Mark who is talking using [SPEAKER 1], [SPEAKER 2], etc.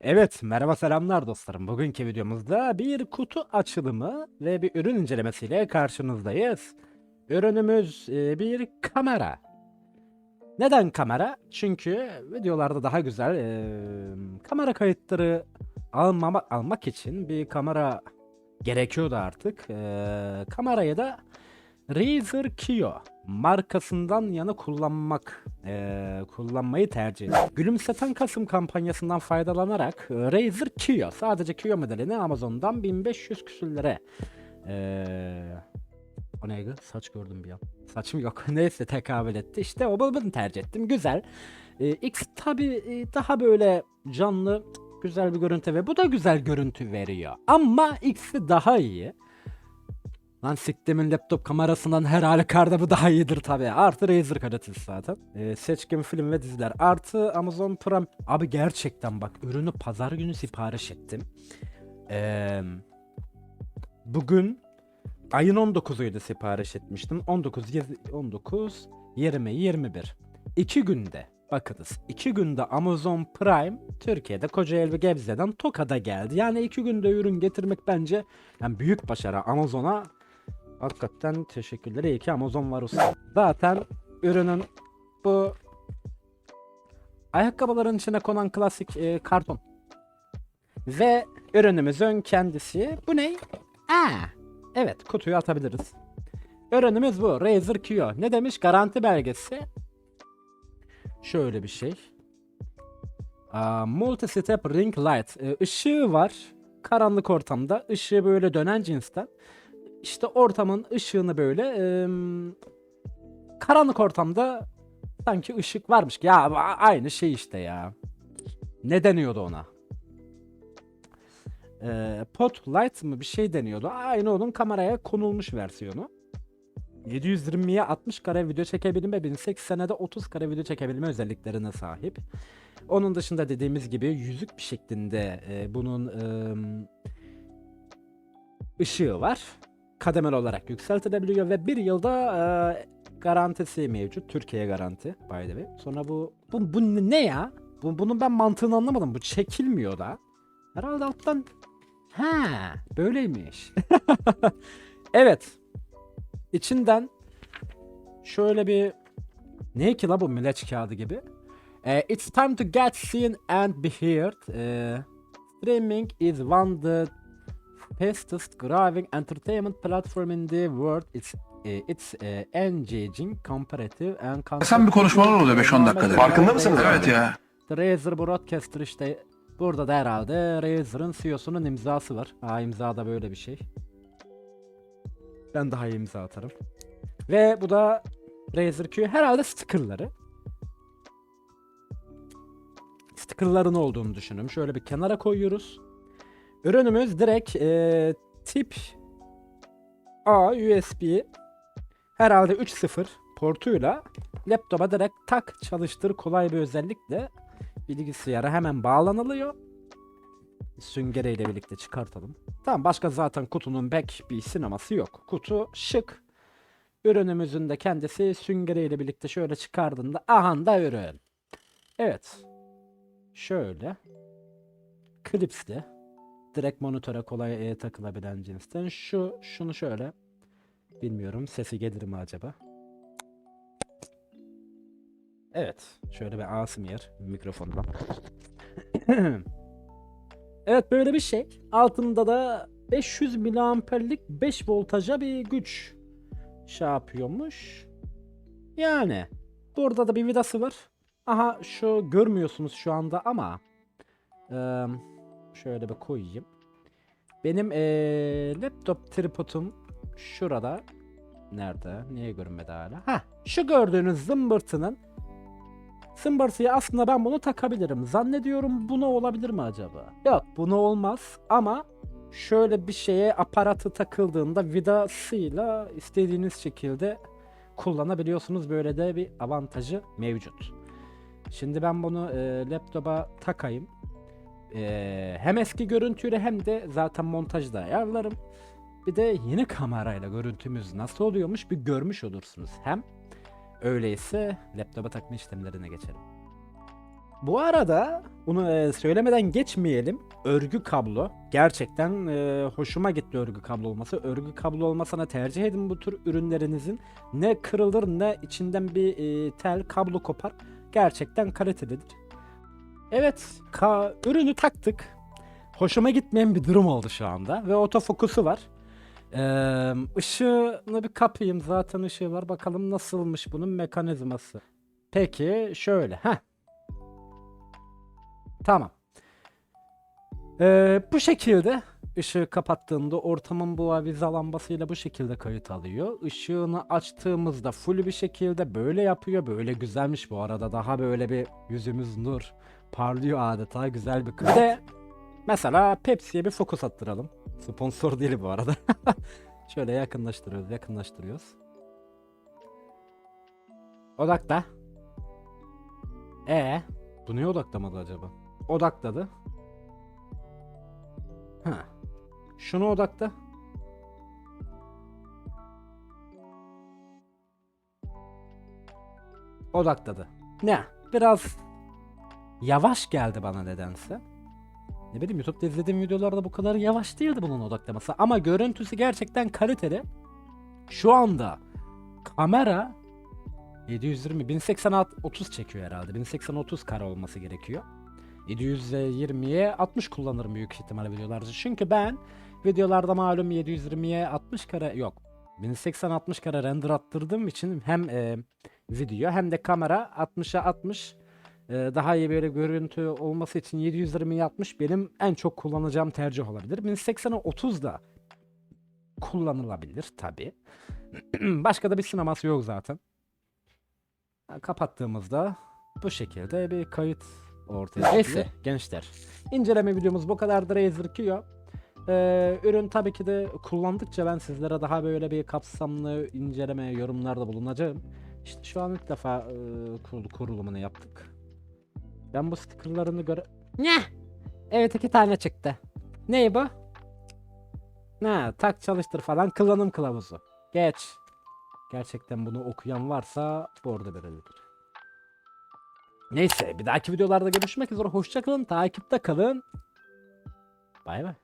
[SPEAKER 1] Evet, merhaba selamlar dostlarım. Bugünkü videomuzda bir kutu açılımı ve bir ürün incelemesiyle karşınızdayız. Ürünümüz e, bir kamera. Neden kamera? Çünkü videolarda daha güzel e, kamera kayıtları almama, almak için bir kamera gerekiyordu artık. E, kamerayı da Razer Kiyo markasından yana kullanmak eee, kullanmayı tercih ettim. Gülümseten Kasım kampanyasından faydalanarak e, Razer Kiyo sadece Kiyo modelini Amazon'dan 1500 küsürlere eee o neydi? Saç gördüm bir an. Saçım yok. Neyse tekabül etti. İşte o bunu tercih ettim. Güzel. Ee, X tabi daha böyle canlı güzel bir görüntü ve bu da güzel görüntü veriyor. Ama X'i daha iyi. Lan siktimin laptop kamerasından her halükarda bu daha iyidir tabi. Artı Razer kalitesi zaten. Ee, seçkin film ve diziler. Artı Amazon Prime. Abi gerçekten bak ürünü pazar günü sipariş ettim. Ee, bugün ayın 19'uydu sipariş etmiştim. 19, yedi- 19, 20, 21. 2 günde. Bakınız 2 günde Amazon Prime Türkiye'de Kocaeli Gebze'den Tokat'a geldi. Yani 2 günde ürün getirmek bence yani büyük başarı Amazon'a Hakikaten teşekkürler. İyi ki Amazon var usta. Zaten ürünün bu ayakkabıların içine konan klasik e, karton. Ve ürünümüzün kendisi bu ne? Aa, evet kutuyu atabiliriz. Ürünümüz bu. Razer Kiyo. Ne demiş? Garanti belgesi. Şöyle bir şey. Multi step ring light. Ee, var. Karanlık ortamda. ışığı böyle dönen cinsten işte ortamın ışığını böyle em, karanlık ortamda sanki ışık varmış. Ya aynı şey işte ya. Ne deniyordu ona? Ee, pot light mı bir şey deniyordu. Aynı onun kameraya konulmuş versiyonu. 720'ye 60 kare video çekebilme, 1080'e de 30 kare video çekebilme özelliklerine sahip. Onun dışında dediğimiz gibi yüzük bir şeklinde e, bunun em, ışığı var kademeli olarak yükseltilebiliyor ve bir yılda e, garantisi mevcut. Türkiye garanti by the way. Sonra bu bu, bu ne ya? Bu, bunun ben mantığını anlamadım. Bu çekilmiyor da. Herhalde alttan ha böyleymiş. evet. İçinden şöyle bir ne ki la bu mileç kağıdı gibi. E, it's time to get seen and be heard. E, streaming is one the fastest growing entertainment platform in the world. It's eh, it's eh, engaging, comparative and
[SPEAKER 2] Sen bir konuşmalar oluyor 5-10 dakikada.
[SPEAKER 3] Farkında mısınız
[SPEAKER 2] Evet ya.
[SPEAKER 1] The Razer Broadcaster işte burada da herhalde Razer'ın CEO'sunun imzası var. Aa imza da böyle bir şey. Ben daha iyi imza atarım. Ve bu da Razer Q herhalde stickerları. Stickerların olduğunu düşünün. Şöyle bir kenara koyuyoruz. Ürünümüz direkt eee, tip A USB herhalde 3.0 portuyla laptopa direkt tak çalıştır kolay bir özellikle bilgisayara hemen bağlanılıyor. Süngereyle birlikte çıkartalım. Tamam başka zaten kutunun pek bir sineması yok. Kutu şık. Ürünümüzün de kendisi süngereyle birlikte şöyle çıkardığında aha da ürün. Evet. Şöyle. Klipsli direkt monitöre kolay e, takılabilen cinsten. Şu şunu şöyle bilmiyorum sesi gelir mi acaba? Evet, şöyle bir ASMR mikrofondan. evet böyle bir şey. Altında da 500 miliamperlik 5 voltaja bir güç şey yapıyormuş. Yani burada da bir vidası var. Aha şu görmüyorsunuz şu anda ama eee Şöyle bir koyayım. Benim eee, laptop tripodum şurada. Nerede? Niye görünmedi hala? Ha, şu gördüğünüz zımbırtının zımbırtıyı aslında ben bunu takabilirim. Zannediyorum buna olabilir mi acaba? Yok, buna olmaz ama şöyle bir şeye aparatı takıldığında vidasıyla istediğiniz şekilde kullanabiliyorsunuz. Böyle de bir avantajı mevcut. Şimdi ben bunu eee, laptopa takayım. Ee, hem eski görüntüyle hem de zaten montajda ayarlarım. Bir de yeni kamerayla görüntümüz nasıl oluyormuş bir görmüş olursunuz. Hem öyleyse laptopa takma işlemlerine geçelim. Bu arada bunu e, söylemeden geçmeyelim. Örgü kablo. Gerçekten e, hoşuma gitti örgü kablo olması. Örgü kablo olmasına tercih edin bu tür ürünlerinizin. Ne kırılır ne içinden bir e, tel kablo kopar. Gerçekten kalitelidir. Evet, ka- ürünü taktık. Hoşuma gitmeyen bir durum oldu şu anda ve otofokusu var. Ee, ışığını bir kapayım. Zaten ışığı var. Bakalım nasılmış bunun mekanizması. Peki şöyle. Heh. Tamam. Ee, bu şekilde ışığı kapattığında ortamın bu avize lambasıyla bu şekilde kayıt alıyor. Işığını açtığımızda full bir şekilde böyle yapıyor. Böyle güzelmiş bu arada. Daha böyle bir yüzümüz nur parlıyor adeta. Güzel bir. Bir de mesela Pepsi'ye bir fokus attıralım. Sponsor değil bu arada. Şöyle yakınlaştırıyoruz, yakınlaştırıyoruz. Odakla. E bu niye odaklamadı acaba? Odakladı. Ha. Şunu odakla. Odakladı. Ne? Biraz yavaş geldi bana nedense. Ne bileyim YouTube'da izlediğim videolarda bu kadar yavaş değildi bunun odaklaması. Ama görüntüsü gerçekten kaliteli. Şu anda kamera 720 1080 30 çekiyor herhalde. 1080 30 kare olması gerekiyor. 720'ye 60 kullanırım büyük ihtimalle videolarda. Çünkü ben videolarda malum 720'ye 60 kare yok. 1080 60 kare render attırdığım için hem e, video hem de kamera 60'a 60 e, daha iyi böyle görüntü olması için 720'ye 60 benim en çok kullanacağım tercih olabilir. 1080'e 30 da kullanılabilir tabi. Başka da bir sineması yok zaten. Kapattığımızda bu şekilde bir kayıt ortaya. Neyse gençler. İnceleme videomuz bu kadar Razer Kio. Ee, ürün tabii ki de kullandıkça ben sizlere daha böyle bir kapsamlı inceleme yorumlarda bulunacağım. İşte şu an ilk defa e, kurul- kurulumunu yaptık. Ben bu stickerlarını göre... Ne? Evet iki tane çıktı. Ney bu? Ne tak çalıştır falan kullanım kılavuzu. Geç. Gerçekten bunu okuyan varsa bu orada belirlidir. Neyse bir dahaki videolarda görüşmek üzere. Hoşçakalın. Takipte kalın. Bay bay.